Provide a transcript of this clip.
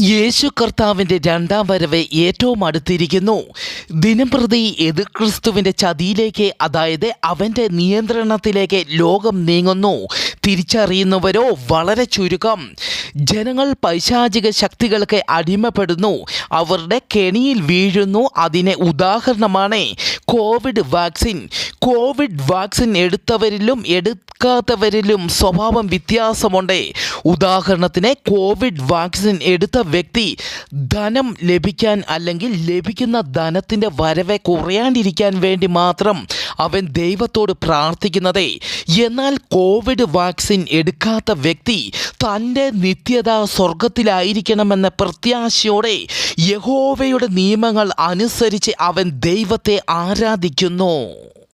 യേശു കർത്താവിന്റെ രണ്ടാം വരവ് ഏറ്റവും അടുത്തിരിക്കുന്നു. ദിനംപ്രതി എതിർ ക്രിസ്തുവിന്റെ ചതിയിലേക്ക് അതായത് അവന്റെ നിയന്ത്രണത്തിലേക്ക് ലോകം നീങ്ങുന്നു. തിരിച്ചറിയുന്നവരോ വളരെ ചുരുക്കം. ജനങ്ങൾ പൈശാചിക ശക്തികൾക്ക് അടിമപ്പെടുന്നു. അവരുടെ കെണിയിൽ വീഴുന്നു. അതിന് ഉദാഹരണമാണ് കോവിഡ് വാക്സിൻ. കോവിഡ് വാക്സിൻ എടുത്തവരിലും എടുക്കാത്തവരിലും സ്വഭാവം വ്യത്യാസമുണ്ട്. ഉദാഹരണത്തിന് കോവിഡ് വാക്സിൻ എടുത്ത വ്യക്തി ധനം ലഭിക്കാൻ അല്ലെങ്കിൽ ലഭിക്കുന്ന ധനത്തിന്റെ വരവ് കുറയാണ്ടിരിക്കാൻ വേണ്ടി മാത്രം അവൻ ദൈവത്തോട് പ്രാർത്ഥിക്കുന്നത്. എന്നാൽ കോവിഡ് വാക്സിൻ എടുക്കാത്ത വ്യക്തി തന്റെ നിത്യത സ്വർഗത്തിലായിരിക്കണമെന്ന പ്രത്യാശയോടെ യഹോവയുടെ നിയമങ്ങൾ അനുസരിച്ച് അവൻ ദൈവത്തെ ആരാധിക്കുന്നു.